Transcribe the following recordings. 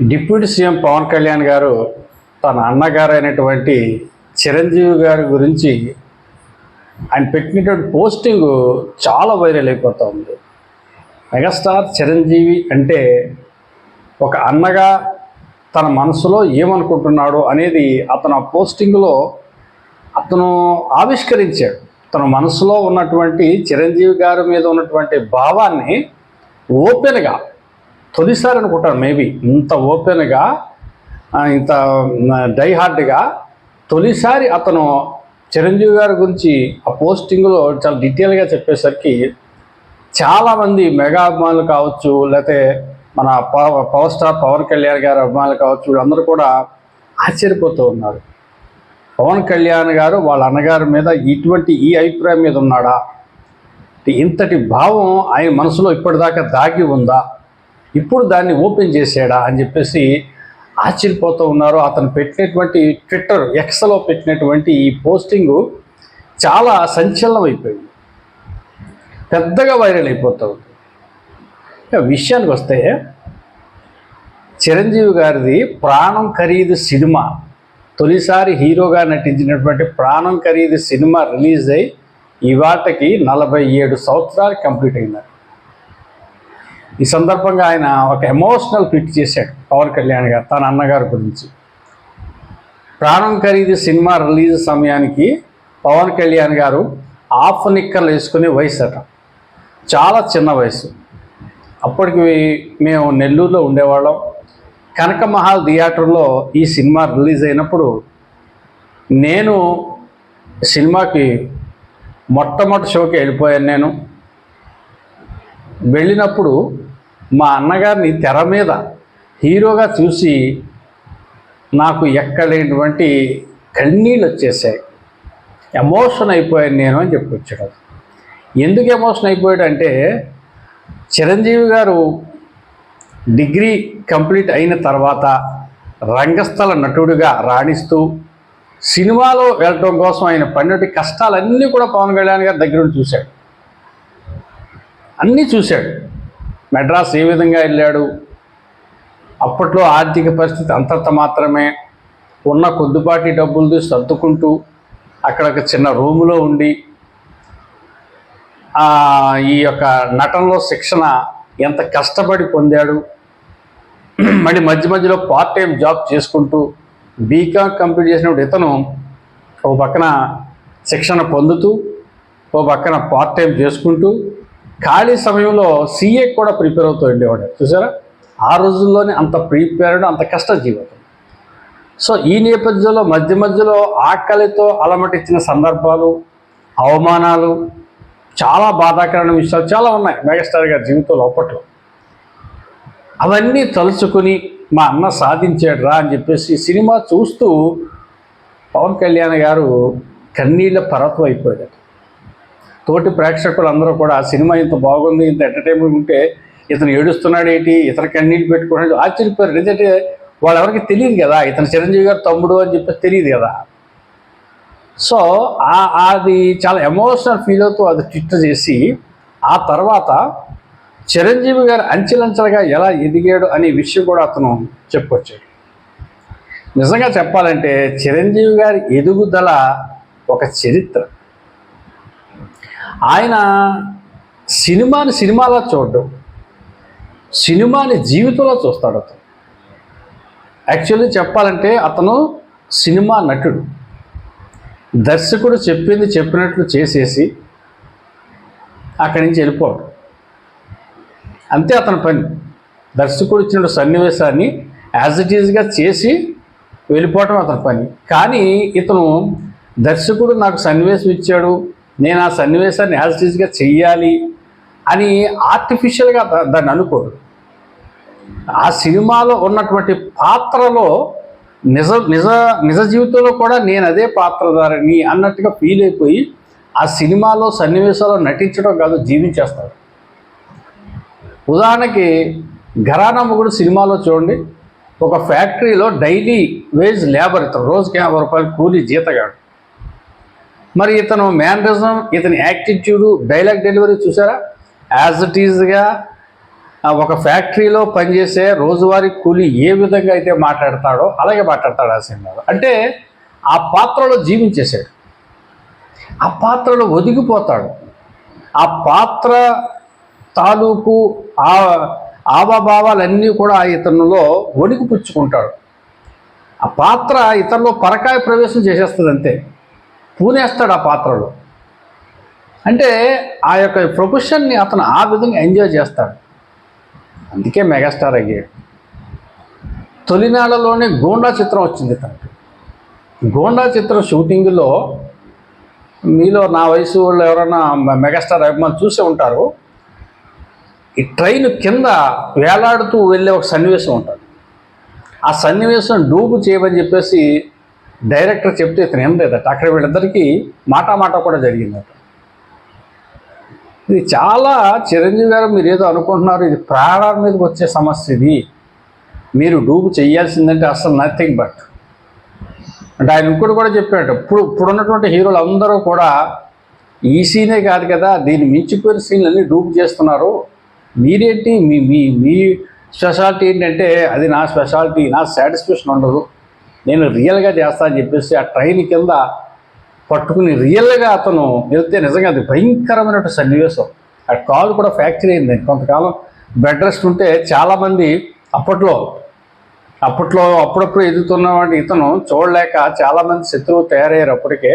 Deputy CM Pawan Kalyan గారు తన అన్నగారు అయినటువంటి చిరంజీవి గారి గురించి ఆయన పెట్టినటువంటి పోస్టింగ్ చాలా వైరల్ అయిపోతూ ఉంది. మెగాస్టార్ చిరంజీవి అంటే ఒక అన్నగా తన మనసులో ఏమనుకుంటున్నాడు అనేది అతను ఆ పోస్టింగ్లో అతను ఆవిష్కరించాడు. తన మనసులో ఉన్నటువంటి చిరంజీవి గారి మీద ఉన్నటువంటి భావాన్ని ఓపెన్గా తొలిసారి అనుకుంటాను మేబీ ఇంత ఓపెన్గా ఇంత డై హార్డ్గా తొలిసారి అతను చిరంజీవి గారి గురించి ఆ పోస్టింగ్లో చాలా డీటెయిల్గా చెప్పేసరికి చాలామంది మెగా అభిమానులు కావచ్చు లేకపోతే మన పవ- పవర్ స్టార్ పవన్ కళ్యాణ్ గారి అభిమానులు కావచ్చు వీళ్ళందరూ కూడా ఆశ్చర్యపోతూ ఉన్నారు. పవన్ కళ్యాణ్ గారు వాళ్ళ అన్నగారి మీద ఇటువంటి ఈ అభిప్రాయం మీద ఉన్నాడా? ఇంతటి భావం ఆయన మనసులో ఇప్పటిదాకా దాగి ఉందా? ఇప్పుడు దాన్ని ఓపెన్ చేసాడా అని చెప్పేసి ఆశ్చర్యపోతూ ఉన్నారు. అతను పెట్టినటువంటి ట్విట్టర్ ఎక్స్లో పెట్టినటువంటి ఈ పోస్టింగు చాలా సంచలనం అయిపోయింది పెద్దగా వైరల్ అయిపోతూ ఉంది. విషయానికి వస్తే చిరంజీవి గారిది ప్రాణం ఖరీదు సినిమా తొలిసారి హీరోగా నటించినటువంటి ప్రాణం ఖరీదు సినిమా రిలీజ్ అయి ఇవాటకి నలభై ఏడు సంవత్సరాలు కంప్లీట్ అయినారు ఈ సందర్భంగా ఆయన ఒక ఎమోషనల్ ట్వీట్ చేశాడు పవన్ కళ్యాణ్ గారు తన అన్నగారి గురించి. ప్రాణం ఖరీదు సినిమా రిలీజ్ సమయానికి పవన్ కళ్యాణ్ గారు ఆఫ్ నిక్కర్లు వేసుకునే వయసు అట. చాలా చిన్న వయసు. అప్పటికి మేము నెల్లూరులో ఉండేవాళ్ళం. కనకమహల్ థియేటర్లో ఈ సినిమా రిలీజ్ అయినప్పుడు నేను సినిమాకి మొట్టమొదటి షోకి వెళ్ళిపోయాను నేను. వెళ్ళినప్పుడు మా అన్నగారిని తెర మీద హీరోగా చూసి నాకు ఎక్కడైనటువంటి కన్నీళ్ళు వచ్చేసాయి. ఎమోషన్ అయిపోయాను నేను అని చెప్పుకొచ్చాడు ఎందుకు ఎమోషన్ అయిపోయాడు అంటే చిరంజీవి గారు డిగ్రీ కంప్లీట్ అయిన తర్వాత రంగస్థల నటుడిగా రాణిస్తూ సినిమాలో వెళ్ళటం కోసం ఆయన పడినటువంటి కష్టాలన్నీ కూడా పవన్ కళ్యాణ్ గారి దగ్గర చూశాడు. అన్నీ చూశాడు. మెడ్రాస్ ఏ విధంగా వెళ్ళాడు? అప్పట్లో ఆర్థిక పరిస్థితి అంతంత మాత్రమే. ఉన్న కొద్దిపాటి డబ్బులది సర్దుకుంటూ అక్కడ ఒక చిన్న రూములో ఉండి ఈ యొక్క నటనలో శిక్షణ ఎంత కష్టపడి పొందాడు. మళ్ళీ మధ్య మధ్యలో పార్ట్ టైం జాబ్ చేసుకుంటూ బీకామ్ కంప్లీట్ చేసినప్పుడు ఇతను ఓ పక్కన శిక్షణ పొందుతూ ఓ పక్కన పార్ట్ టైం చేసుకుంటూ ఖాళీ సమయంలో సీఏ కూడా ప్రిపేర్ అవుతూ ఉండేవాడు. చూసారా? ఆ రోజుల్లోనే అంత ప్రిపేర్డ్ అంత కష్ట జీవితం సో ఈ నేపథ్యంలో మధ్య మధ్యలో ఆకలితో అలమటించిన సందర్భాలు అవమానాలు చాలా బాధాకరమైన విషయాలు చాలా ఉన్నాయి మెగాస్టార్ గారి జీవితంలో అప్పట్లో. అవన్నీ తలుచుకుని మా అన్న సాధించాడు రా అని చెప్పేసి సినిమా చూస్తూ పవన్ కళ్యాణ్ గారు కన్నీళ్ళ పర్వతం అయిపోయాడు. తోటి ప్రేక్షకులు అందరూ కూడా సినిమా ఇంత బాగుంది ఇంత ఎంటర్టైన్మెంట్ ఉంటే ఇతను ఏడుస్తున్నాడు ఏంటి ఇతను కన్నీళ్ళు పెట్టుకున్నాడు ఆశ్చర్యపోయారు. ఎందుకంటే వాళ్ళెవరికి తెలియదు కదా ఇతను చిరంజీవి గారు తమ్ముడు అని చెప్పేసి తెలియదు కదా. సో అది చాలా ఎమోషనల్ ఫీల్ అవుతూ అది ట్విట్ చేసి ఆ తర్వాత చిరంజీవి గారు అంచెలంచెలుగా ఎలా ఎదిగాడు అనే విషయం కూడా అతను చెప్పుకొచ్చాడు. నిజంగా చెప్పాలంటే చిరంజీవి గారి ఎదుగుదల ఒక చరిత్ర. ఆయన సినిమాని సినిమాలా చూడడం సినిమాని జీవితంలో చూస్తాడు అతను. యాక్చువల్లీ చెప్పాలంటే అతను సినిమా నటుడు. దర్శకుడు చెప్పింది చెప్పినట్లు చేసేసి అక్కడి నుంచి వెళ్ళిపోవడం అంతే అతని పని. దర్శకుడు ఇచ్చిన సన్నివేశాన్ని యాజ్ ఇట్ ఈజ్గా చేసి వెళ్ళిపోవటం అతని పని. కానీ ఇతను దర్శకుడు నాకు సన్నివేశం ఇచ్చాడు నేను ఆ సన్నివేశాన్ని యాజ్ చెయ్యాలి అని ఆర్టిఫిషియల్గా దాన్ని అనుకోడు. ఆ సినిమాలో ఉన్నటువంటి పాత్రలో నిజ నిజ నిజ జీవితంలో కూడా నేను అదే పాత్రధారిని అన్నట్టుగా ఫీల్ అయిపోయి ఆ సినిమాలో సన్నివేశాల్లో నటించడం కాదు జీవించేస్తాడు. ఉదాహరణకి ఘరానా మొగుడు సినిమాలో చూడండి. ఒక ఫ్యాక్టరీలో డైలీ వేజ్ లేబర్ ఇతను. రోజుకి యాభై రూపాయలు కూలీ జీతగాడు. మరి ఇతను మేనరిజం ఇతని యాటిట్యూడ్ డైలాగ్ డెలివరీ చూసారా? యాజ్ ఇట్ ఈజ్గా ఒక ఫ్యాక్టరీలో పనిచేసే రోజువారీ కూలి ఏ విధంగా అయితే మాట్లాడతాడో అలాగే మాట్లాడతాడు ఆ సినిమాలో అంటే ఆ పాత్రలో జీవించేశాడు. ఆ పాత్రలో ఒదిగిపోతాడు. ఆ పాత్ర తాలూకు ఆ ఆవభావాలన్నీ కూడా ఇతనిలో వణికి పుచ్చుకుంటాడు ఆ పాత్ర ఇతనిలో పరకాయ ప్రవేశం చేసేస్తుంది అంతే పూనేస్తాడు ఆ పాత్రలో. అంటే ఆ యొక్క ప్రొఫెషన్ని అతను ఆ విధంగా ఎంజాయ్ చేస్తాడు. అందుకే మెగాస్టార్ అయ్యాడు. తొలినాళ్ళలోనే గోండా చిత్రం వచ్చింది తనకు. గోండా చిత్రం షూటింగ్లో మీలో నా వయసు వాళ్ళు ఎవరైనా మెగాస్టార్ అభిమాన్ చూసే ఉంటారు. ఈ ట్రైన్ కింద వేలాడుతూ వెళ్ళే ఒక సన్నివేశం ఉంటుంది. ఆ సన్నివేశం డూబు చేయమని చెప్పేసి డైరెక్టర్ చెప్తే ఇతను ఏం లేదట అక్కడ వీళ్ళిద్దరికీ మాట మాట కూడా జరిగిందట. ఇది చాలా చిరంజీవి గారు మీరు ఏదో అనుకుంటున్నారు ఇది ప్రాణాల మీదకి వచ్చే సమస్య ఇది. మీరు డూబు చేయాల్సిందంటే అసలు నథింగ్ బట్ అంటే ఆయన ఇంకోటి కూడా చెప్పాడు ఇప్పుడు ఇప్పుడు ఉన్నటువంటి హీరోలు అందరూ కూడా ఈ సీనే కాదు కదా దీన్ని మించిపోయిన సీన్లన్నీ డూబు చేస్తున్నారు. మీరేంటి మీ మీ మీ స్పెషాలిటీ ఏంటంటే అది నా స్పెషాలిటీ నా సాటిస్ఫాక్షన్ ఉండదు. నేను రియల్గా చేస్తా అని చెప్పేసి ఆ ట్రైన్ కింద పట్టుకుని రియల్గా అతను వెళ్తే నిజంగా అది భయంకరమైనటువంటి సన్నివేశం. ఆ కాలు కూడా ఫ్రాక్చర్ అయింది. కొంతకాలం బెడ్ రెస్ట్ ఉంటే చాలామంది అప్పట్లో అప్పట్లో అప్పుడప్పుడు ఎదుగుతున్నటువంటి ఇతను చూడలేక చాలామంది శత్రువు తయారయ్యారు అప్పటికే.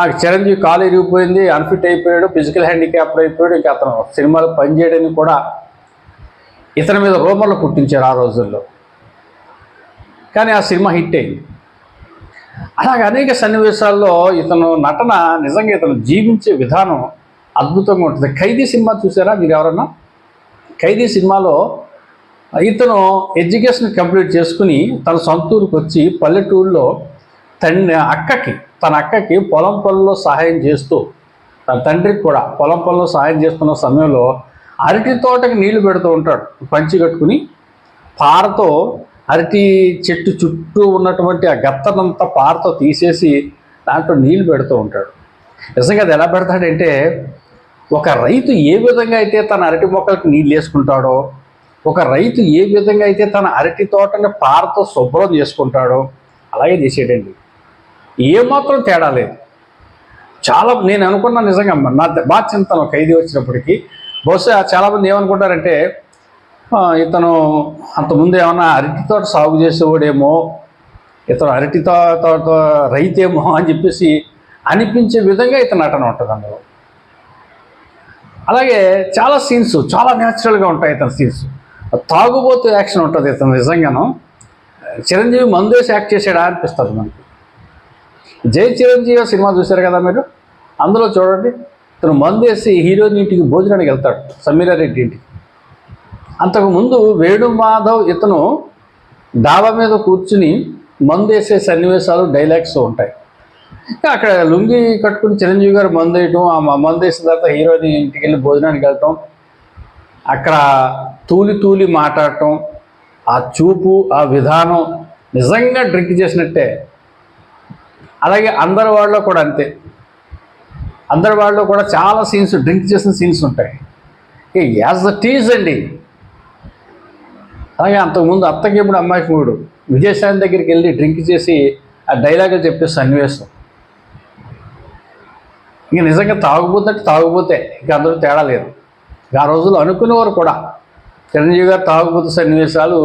ఆ చిరంజీవి కాలు ఇరిగిపోయింది అన్ఫిట్ అయిపోయాడు ఫిజికల్ హ్యాండిక్యాప్డ్ అయిపోయాడు ఇంకా అతను సినిమాలు పనిచేయడానికి కూడా ఇతని మీద రూమర్లు పుట్టించారు ఆ రోజుల్లో. కానీ ఆ సినిమా హిట్ అయింది. అలాగే అనేక సన్నివేశాల్లో ఇతను నటన నిజంగా ఇతను జీవించే విధానం అద్భుతంగా ఉంటుంది. ఖైదీ సినిమా చూసారా మీరు ఎవరన్నా? ఖైదీ సినిమాలో ఇతను ఎడ్యుకేషన్ కంప్లీట్ చేసుకుని తన సొంత ఊరికి వచ్చి పల్లెటూరులో తండ్రి అక్కకి తన అక్కకి పొలం పనుల్లో సహాయం చేస్తూ తన తండ్రికి కూడా పొలం పనుల్లో సహాయం చేస్తున్న సమయంలో అరటి తోటకి నీళ్ళు పెడుతూ ఉంటాడు. పంచి కట్టుకుని పారతో అరటి చెట్టు చుట్టూ ఉన్నటువంటి ఆ గత్తనంతా పారతో తీసేసి దాంట్లో నీళ్ళు పెడుతూ ఉంటాడు. నిజంగా అది ఎలా పెడతాడంటే ఒక రైతు ఏ విధంగా అయితే తన అరటి మొక్కలకు నీళ్ళు వేసుకుంటాడో ఒక రైతు ఏ విధంగా అయితే తన అరటి తోటని పారతో శుభ్రం చేసుకుంటాడో అలాగే చేసేటండి. ఏమాత్రం తేడా లేదు. చాలా నేను అనుకున్నా నిజంగా నా బాగా చింతను ఖైదీ వచ్చినప్పటికీ. బహుశా చాలామంది ఏమనుకుంటారంటే ఇతను అంతకుముందు ఏమన్నా అరటి తోట సాగు చేసేవాడేమో ఇతను అరటి తోట రైతేమో అని చెప్పేసి అనిపించే విధంగా ఇతను నటన ఉంటుంది అందులో. అలాగే చాలా సీన్స్ చాలా న్యాచురల్గా ఉంటాయి ఇతని సీన్స్ తాగుబోతు యాక్షన్ ఉంటుంది ఇతను నిజంగాను. చిరంజీవి మందు వేసి యాక్ట్ చేసాడా అనిపిస్తుంది మనకి. జై చిరంజీవి సినిమా చూశారు కదా మీరు? అందులో చూడండి. ఇతను మందు వేసి హీరోయిన్ ఇంటికి భోజనానికి వెళ్తాడు సమీరారెడ్డి ఇంటికి. అంతకుముందు వేణు మాధవ్ ఇతను డాబా మీద కూర్చుని మందు వేసే సన్నివేశాలు డైలాగ్స్ ఉంటాయి. అక్కడ లుంగి కట్టుకుని చిరంజీవి గారు మందు వేయటం ఆ మందు వేసిన తర్వాత హీరోని ఇంటికి వెళ్ళి భోజనానికి వెళ్ళటం అక్కడ తూలి తూలి మాట్లాడటం ఆ చూపు ఆ విధానం నిజంగా డ్రింక్ చేసినట్టే. అలాగే అందరి వాళ్ళలో కూడా అంతే. అందరి వాళ్ళలో కూడా చాలా సీన్స్ డ్రింక్ చేసిన సీన్స్ ఉంటాయి. యాజ్ ద టీజ్ అండి. అలాగే అంతకుముందు అత్తకి ఇప్పుడు అమ్మాయికి మూడు విజయశాంతి దగ్గరికి వెళ్ళి డ్రింక్ చేసి ఆ డైలాగులు చెప్పే సన్నివేశం. ఇంక నిజంగా తాగుబోతే తాగుబోతే ఇంకా అందరూ తేడా లేదు. ఆ రోజుల్లో అనుకునేవారు కూడా చిరంజీవి గారు తాగుబోతు సన్నివేశాలు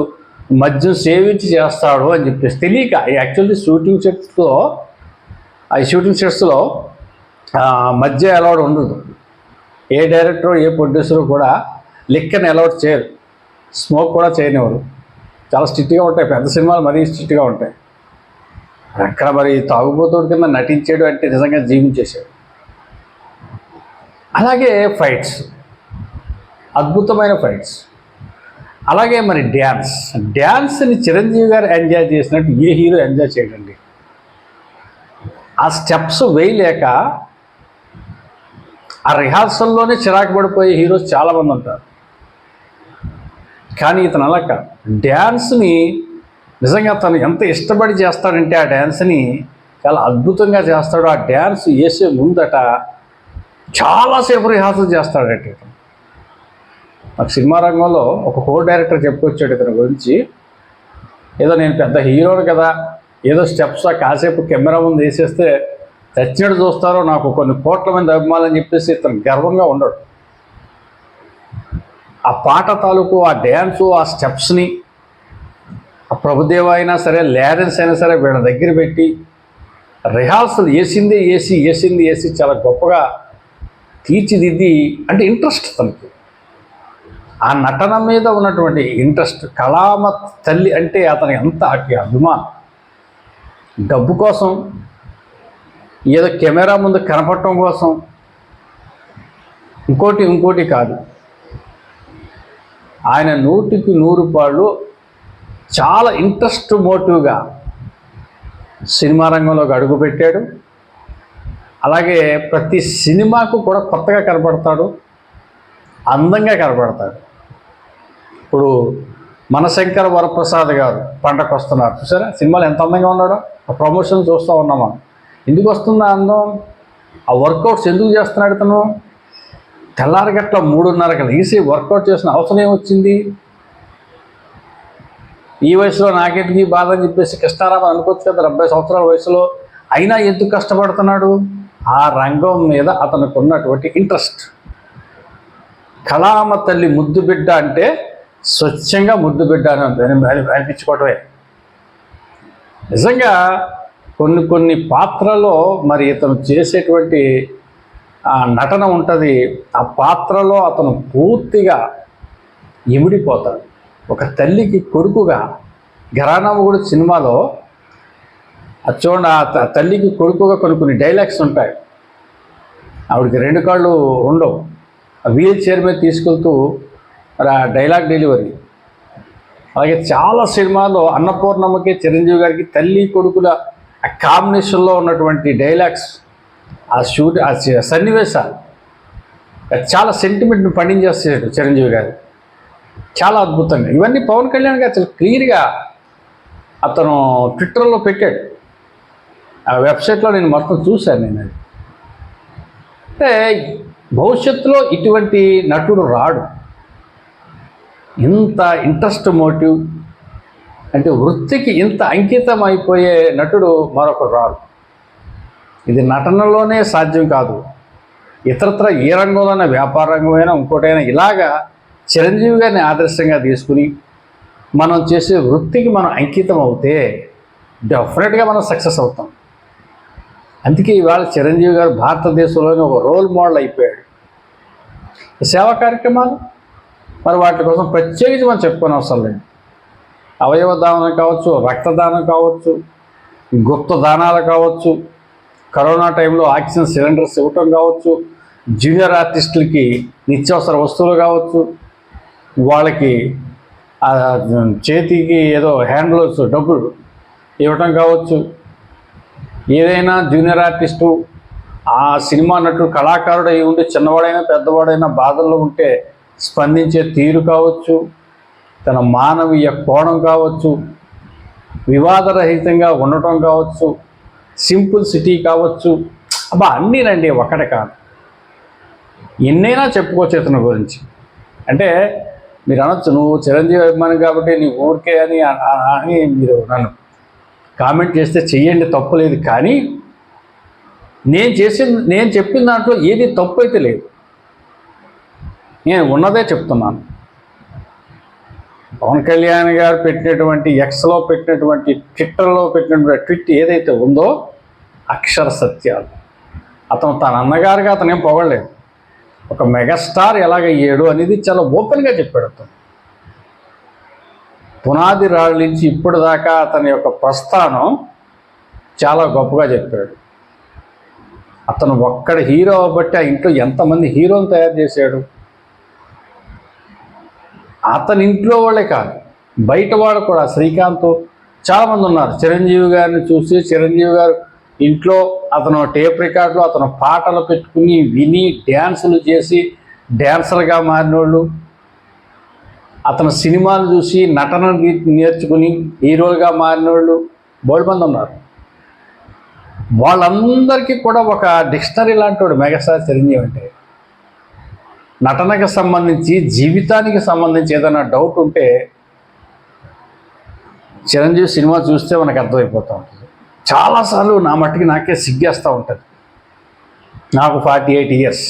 మద్యం సేవించి చేస్తాడు అని చెప్పేసి. తెలియక యాక్చువల్లీ షూటింగ్ సెట్స్లో ఆ షూటింగ్ సెట్స్లో మధ్య అలౌడ్ ఉండదు. ఏ డైరెక్టర్ ఏ ప్రొడ్యూసరు కూడా లిక్కని అలౌట్ చేయరు. స్మోక్ కూడా చేయనివ్వరు. చాలా స్ట్రిక్ట్గా ఉంటాయి. పెద్ద సినిమాలు మరీ స్ట్రిక్ట్గా ఉంటాయి. అక్కడ మరి తాగుబోతుడి కింద నటించాడు అంటే నిజంగా జీవించేశాడు అలాగే ఫైట్స్. అద్భుతమైన ఫైట్స్. అలాగే మరి డ్యాన్స్. డ్యాన్స్ని చిరంజీవి గారు ఎంజాయ్ చేసినట్టు ఏ హీరో ఎంజాయ్ చేయడండి. ఆ స్టెప్స్ వేయలేక ఆ రిహార్సల్లోనే చిరాకు పడిపోయే హీరోస్ చాలామంది ఉంటారు. కానీ ఇతను అలా కాదు. డ్యాన్స్ని నిజంగా తను ఎంత ఇష్టపడి చేస్తాడంటే ఆ డ్యాన్స్ని చాలా అద్భుతంగా చేస్తాడు. ఆ డ్యాన్స్ వేసే ముందట చాలాసేపు రిహార్సల్ చేస్తాడట ఇతను. నాకు సినిమా రంగంలో ఒక కో డైరెక్టర్ చెప్పుకొచ్చాడు ఇతని గురించి. ఏదో నేను పెద్ద హీరోని కదా ఏదో స్టెప్స్ కాసేపు కెమెరా ముందు వేసేస్తే చచ్చినట్టు చూస్తారో నాకు కొన్ని కోట్ల మంది అభిమానులు అని చెప్పేసి ఇతను గర్వంగా ఉండడు. ఆ పాట తాలూకు ఆ డ్యాన్సు ఆ స్టెప్స్ని ఆ ప్రభుదేవ అయినా సరే లారెన్స్ అయినా సరే వీళ్ళ దగ్గర పెట్టి రిహార్సల్ వేసింది వేసి వేసింది వేసి చాలా గొప్పగా తీర్చిదిద్ది అంటే ఇంట్రెస్ట్ తనకి. ఆ నటన మీద ఉన్నటువంటి ఇంట్రెస్ట్ కళామ తల్లి అంటే అతని అంత అతి అభిమానం. డబ్బు కోసం ఏదో కెమెరా ముందు కనపడటం కోసం ఇంకోటి ఇంకోటి కాదు. ఆయన నూటికి నూరు పాళ్ళు చాలా ఇంట్రెస్ట్ మోటివ్గా సినిమా రంగంలోకి అడుగుపెట్టాడు అలాగే ప్రతి సినిమాకు కూడా కొత్తగా కనపడతాడు. అందంగా కనపడతాడు. ఇప్పుడు మనశంకర వరప్రసాద్ గారు పండకు వస్తున్నారు. చూసారా? సినిమాలు ఎంత అందంగా ఉన్నాడో? ఆ ప్రమోషన్ చూస్తూ ఉన్నాం మనం. ఎందుకు వస్తుందా అందం? ఆ వర్కౌట్స్ ఎందుకు చేస్తున్నాడు తను? తెల్లారగట్ల గట్ల. మూడున్నరకు లేసి వర్కౌట్ చేసిన అవసరం ఏమొచ్చింది? ఈ వయసులో నాకెందుకు బాధ అని చెప్పేసి కృష్ణారామ అనుకోవచ్చు కదా డెబ్బై సంవత్సరాల వయసులో. అయినా ఎందుకు కష్టపడుతున్నాడు? ఆ రంగం మీద అతనికి ఉన్నటువంటి ఇంట్రెస్ట్. కళామ తల్లి ముద్దు బిడ్డ అంటే స్వచ్ఛంగా ముద్దు బిడ్డ అని అని- అని అనిపించుకోవటమే నిజంగా కొన్ని కొన్ని పాత్రలో మరి ఇతను చేసేటువంటి ఆ నటన ఉంటుంది ఆ పాత్రలో అతను పూర్తిగా ఇమిడిపోతాడు. ఒక తల్లికి కొడుకుగా గరానమ్మగుడు సినిమాలో చూడండి ఆ త- తల్లికి కొడుకుగా కొన్ని కొన్ని డైలాగ్స్ ఉంటాయి. ఆవిడకి రెండు కాళ్ళు ఉండవు. ఆ వీల్ చైర్ మీద తీసుకెళ్తూ మరి ఆ డైలాగ్ డెలివరీ. అలాగే చాలా సినిమాల్లో అన్నపూర్ణమ్మకి చిరంజీవి గారికి తల్లి కొడుకుల కాంబినేషన్లో ఉన్నటువంటి డైలాగ్స్ ఆ షూట్ ఆ సన్నివేశాలు చాలా సెంటిమెంట్ని పండించేస్తాడు చిరంజీవి గారు. చాలా అద్భుతంగా. ఇవన్నీ పవన్ కళ్యాణ్ గారు చాలా క్లియర్గా అతను ట్విట్టర్లో పెట్టాడు. ఆ వెబ్సైట్లో నేను మొత్తం చూశాను నేను అది. అంటే భవిష్యత్తులో ఇటువంటి నటుడు రాడు. ఇంత ఇంట్రెస్ట్ మోటివ్ అంటే వృత్తికి ఇంత అంకితం అయిపోయే నటుడు మరొకడు రాడు. ఇది నటనలోనే సాధ్యం కాదు. ఇతరత్ర ఏ రంగంలోనే వ్యాపార రంగమైనా ఇంకోటైనా ఇలాగా చిరంజీవి గారిని ఆదర్శంగా తీసుకుని మనం చేసే వృత్తికి మనం అంకితం అవుతే డెఫినెట్గా మనం సక్సెస్ అవుతాం. అందుకే ఇవాళ చిరంజీవి గారు భారతదేశంలోనే ఒక రోల్ మోడల్ అయిపోయాడు. సేవా కార్యక్రమాలు మరి వాటి కోసం ప్రత్యేకించి మనం చెప్పుకొని అవసరం లేదు. అవయవ దానం కావచ్చు రక్తదానం కావచ్చు గుప్త దానాలు కావచ్చు కరోనా టైంలో ఆక్సిజన్ సిలిండర్స్ ఇవ్వటం కావచ్చు జూనియర్ ఆర్టిస్టులకి నిత్యావసర వస్తువులు కావచ్చు వాళ్ళకి చేతికి ఏదో హ్యాండ్ గ్లోవ్స్ డబ్బులు ఇవ్వటం కావచ్చు. ఏదైనా జూనియర్ ఆర్టిస్టు ఆ సినిమా నటుడు కళాకారుడు అయి ఉండి చిన్నవాడైనా పెద్దవాడైనా బాధల్లో ఉంటే స్పందించే తీరు కావచ్చు తన మానవీయ కోణం కావచ్చు వివాదరహితంగా ఉండటం కావచ్చు సింపుల్ సిటీ కావచ్చు. అబ్బా అన్నీ రండి ఒక్కటే కాదు. ఎన్నైనా చెప్పుకోవచ్చు ఇతని గురించి. అంటే మీరు అనొచ్చు నువ్వు చిరంజీవి అభిమాని కాబట్టి నీ ఊరికే అని అని మీరు నన్ను కామెంట్ చేస్తే చెయ్యండి తప్పులేదు కానీ నేను చేసిన నేను చెప్పిన దాంట్లో ఏది తప్పు అయితే లేదు. నేను ఉన్నదే చెప్తున్నాను. పవన్ కళ్యాణ్ గారు పెట్టినటువంటి ఎక్స్లో పెట్టినటువంటి ట్విట్టర్లో పెట్టినటువంటి ట్విట్ ఏదైతే ఉందో అక్షర సత్యాలు. అతను తన అన్నగారుగా అతనేం పొగడలేదు. ఒక మెగాస్టార్ ఎలాగయ్యాడు అనేది చాలా ఓపెన్గా చెప్పాడు అతను. పునాది రాళ్ళ నుంచి ఇప్పుడు దాకా అతని యొక్క ప్రస్థానం చాలా గొప్పగా చెప్పాడు. అతను ఒక్కడ హీరో బట్టి ఆ ఇంట్లో ఎంతమంది హీరోని తయారు చేశాడు? అతని ఇంట్లో వాళ్ళే కాదు బయట వాడు కూడా. శ్రీకాంత్ చాలామంది ఉన్నారు. చిరంజీవి గారిని చూసి చిరంజీవి గారు ఇంట్లో అతను టేప్ రికార్డులు అతను పాటలు పెట్టుకుని విని డ్యాన్సులు చేసి డ్యాన్సర్గా మారినోళ్ళు. అతను సినిమాలు చూసి నటన నేర్చుకుని హీరోలుగా మారినోళ్ళు బోల్డ్ ఉన్నారు. వాళ్ళందరికీ కూడా ఒక డిక్షనరీ లాంటి వాడు మెగాస్టార్ చిరంజీవి అంటే. నటనకు సంబంధించి జీవితానికి సంబంధించి ఏదైనా డౌట్ ఉంటే చిరంజీవి సినిమా చూస్తే మనకు అర్థమైపోతూ ఉంటుంది. చాలాసార్లు నా మట్టుకి నాకే సిగ్గేస్తూ ఉంటుంది. నాకు ఫార్టీ ఎయిట్ ఇయర్స్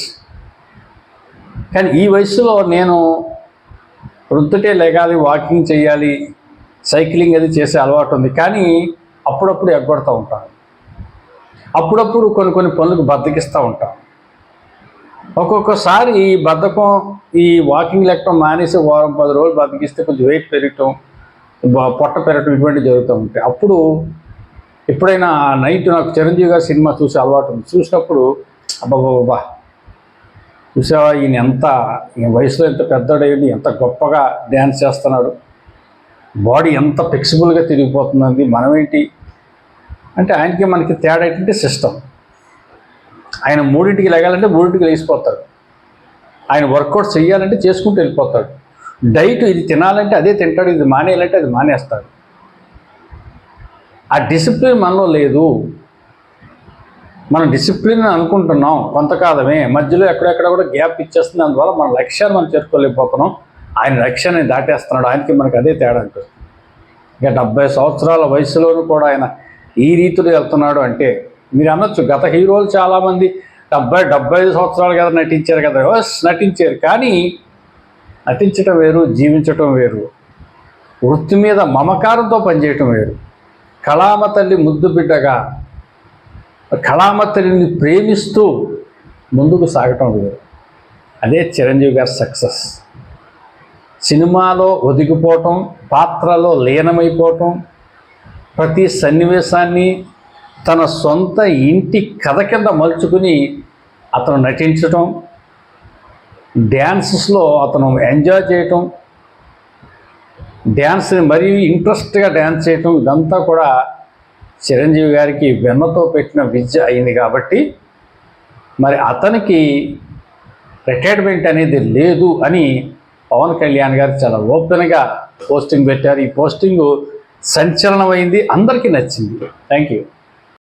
కానీ ఈ వయసులో నేను వృత్తుటే లేగాలి వాకింగ్ చేయాలి సైక్లింగ్ అది చేసే అలవాటు ఉంది. కానీ అప్పుడప్పుడు ఎగ్గొడుతూ ఉంటాను. అప్పుడప్పుడు కొన్ని కొన్ని పనులకు బద్దకిస్తూ ఉంటాం ఒక్కొక్కసారి ఈ బద్ధకం ఈ వాకింగ్ లెక్కడం మానేసి వారం పది రోజులు బతికిస్తే కొంచెం వెయిట్ పెరగటం పొట్ట పెరగటం ఇటువంటివి జరుగుతూ ఉంటాయి. అప్పుడు ఎప్పుడైనా నైట్ నాకు చిరంజీవి గారి సినిమా చూసే అలవాటు ఉంది. చూసినప్పుడు అబ్బాబాబా చూసావా ఈయన ఎంత ఈయన వయసులో ఎంత పెద్దడైంది ఎంత గొప్పగా డ్యాన్స్ చేస్తున్నాడు బాడీ ఎంత ఫ్లెక్సిబుల్గా తిరిగిపోతుందండి మనమేంటి? అంటే ఆయనకి మనకి తేడా ఏంటంటే సిస్టమ్. ఆయన మూడింటికి లేగాలంటే మూడింటికి లేచిపోతాడు. ఆయన వర్కౌట్ చేయాలంటే చేసుకుంటూ వెళ్ళిపోతాడు. డైట్ ఇది తినాలంటే అదే తింటాడు ఇది మానేయాలంటే అది మానేస్తాడు. ఆ డిసిప్లిన్ మనలో లేదు. మనం డిసిప్లిన్ అనుకుంటున్నాం కొంతకాలమే. మధ్యలో ఎక్కడెక్కడ కూడా గ్యాప్ ఇచ్చేస్తుంది. అందువల్ల మన లక్ష్యాన్ని మనం చేరుకోలేకపోతున్నాం. ఆయన లక్ష్యాన్ని దాటేస్తున్నాడు. ఆయనకి మనకు అదే తేడా అనిపిస్తుంది ఇక డెబ్బై సంవత్సరాల వయసులోనూ కూడా ఆయన ఈ రీతిలో వెళ్తున్నాడు అంటే మీరు అనొచ్చు గత హీరోలు చాలామంది డెబ్బై డెబ్బై ఐదు సంవత్సరాలు కదా నటించారు కదా. నటించారు. కానీ నటించటం వేరు జీవించటం వేరు. వృత్తి మీద మమకారంతో పనిచేయటం వేరు. కళామ తల్లి ముద్దు బిడ్డగా కళామ తల్లిని ప్రేమిస్తూ ముందుకు సాగటం లేదు. అదే చిరంజీవి గారి సక్సెస్. సినిమాలో ఒదిగిపోవటం పాత్రలో లీనమైపోవటం ప్రతి సన్నివేశాన్ని తన సొంత ఇంటి కథ కింద మలుచుకుని అతను నటించటం డ్యాన్సెస్లో అతను ఎంజాయ్ చేయటం డ్యాన్స్ మరీ ఇంట్రెస్ట్గా డ్యాన్స్ చేయటం ఇదంతా కూడా చిరంజీవి గారికి వెన్నతో పెట్టిన విద్య అయింది కాబట్టి మరి అతనికి రిటైర్మెంట్ అనేది లేదు అని పవన్ కళ్యాణ్ గారు చాలా ఓపెన్గా పోస్టింగ్ పెట్టారు. ఈ పోస్టింగ్ సంచలనమైంది. అందరికీ నచ్చింది. Thank you